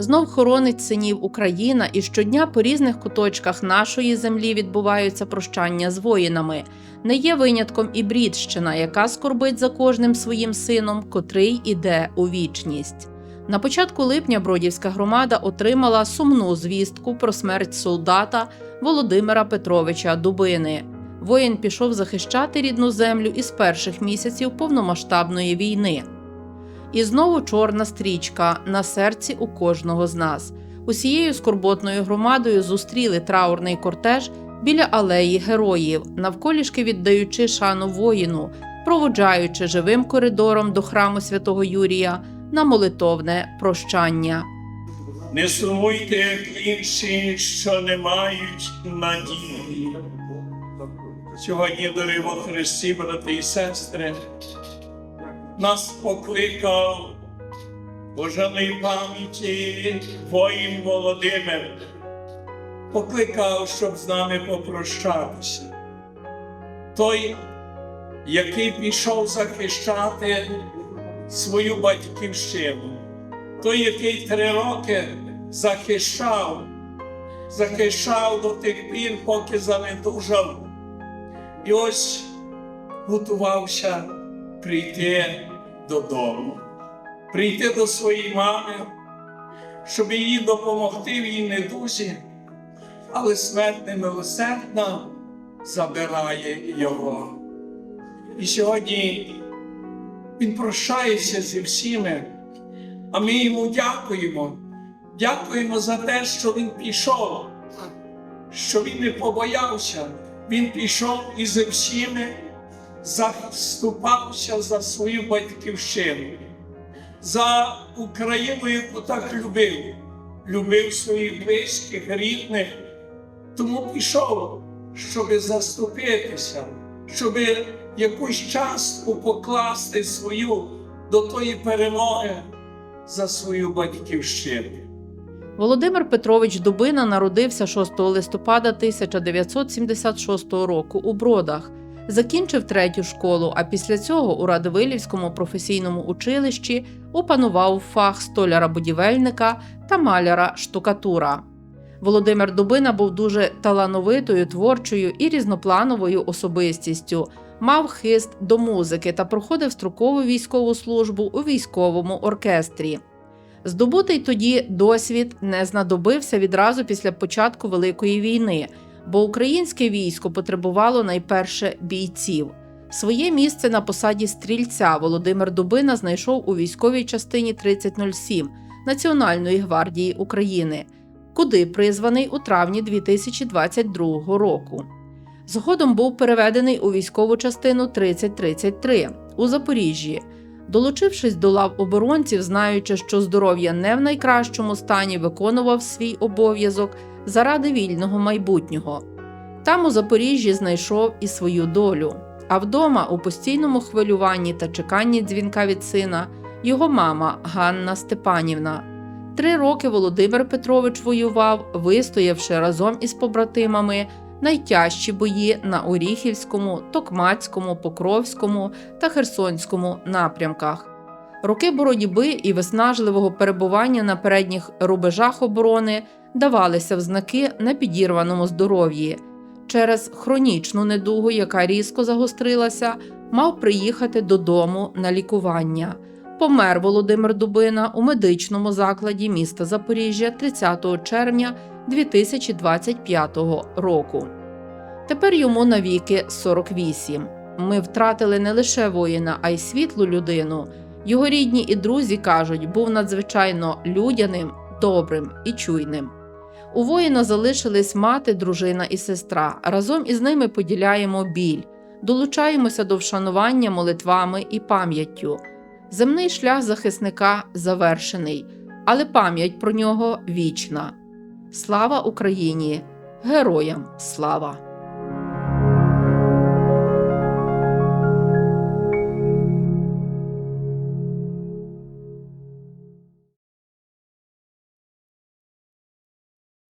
Знов хоронить синів Україна, і щодня по різних куточках нашої землі відбуваються прощання з воїнами. Не є винятком і Брідщина, яка скорбить за кожним своїм сином, котрий іде у вічність. На початку липня Бродівська громада отримала сумну звістку про смерть солдата Володимира Петровича Дубини. Воїн пішов захищати рідну землю із перших місяців повномасштабної війни. І знову чорна стрічка на серці у кожного з нас. Усією скорботною громадою зустріли траурний кортеж біля алеї героїв, навколішки віддаючи шану воїну, проводжаючи живим коридором до храму святого Юрія на молитовне прощання. Не сумуйте, як інші, що не мають надії. Сьогодні, во Христі, брати і сестри, нас покликав божаної пам'яті воїн Володимир. Покликав, щоб з нами попрощатися. Той, який пішов захищати свою батьківщину той, який три роки захищав, захищав до тих пір, поки занедужав. І ось готувався прийти додому, прийти до своєї мами, щоб їй допомогти в її недузі, але смерть немилосердна забирає його. І сьогодні він прощається зі всіми. А ми йому дякуємо. Дякуємо за те, що він пішов, що він не побоявся. Він пішов і зі всіми заступався за свою батьківщину, за Україну, яку так любив, любив своїх близьких, рідних. Тому пішов, щоб заступитися, щоб якусь частку покласти свою до тої перемоги за свою батьківщину. Володимир Петрович Дубина народився 6 листопада 1976 року у Бродах. Закінчив третю школу, а після цього у Радивилівському професійному училищі опанував фах столяра-будівельника та маляра штукатура. Володимир Дубина був дуже талановитою, творчою і різноплановою особистістю, мав хист до музики та проходив строкову військову службу у військовому оркестрі. Здобутий тоді досвід не знадобився відразу після початку Великої війни, бо українське військо потребувало найперше бійців. Своє місце на посаді стрільця Володимир Дубина знайшов у військовій частині 3007 Національної гвардії України, куди призваний у травні 2022 року. Згодом був переведений у військову частину 3033 у Запоріжжі. Долучившись до лав оборонців, знаючи, що здоров'я не в найкращому стані, виконував свій обов'язок заради вільного майбутнього. Там у Запоріжжі знайшов і свою долю. А вдома, у постійному хвилюванні та чеканні дзвінка від сина, його мама Ганна Степанівна. Три роки Володимир Петрович воював, вистоявши разом із побратимами найтяжчі бої на Оріхівському, Токмацькому, Покровському та Херсонському напрямках. Роки боротьби і виснажливого перебування на передніх рубежах оборони давалися в знаки на підірваному здоров'ї. Через хронічну недугу, яка різко загострилася, мав приїхати додому на лікування. Помер Володимир Дубина у медичному закладі міста Запоріжжя 30 червня 2025 року. Тепер йому навіки 48. Ми втратили не лише воїна, а й світлу людину. Його рідні і друзі кажуть, був надзвичайно людяним, добрим і чуйним. У воїна залишились мати, дружина і сестра. Разом із ними поділяємо біль, долучаємося до вшанування молитвами і пам'яттю. Земний шлях захисника завершений, але пам'ять про нього вічна. Слава Україні! Героям слава!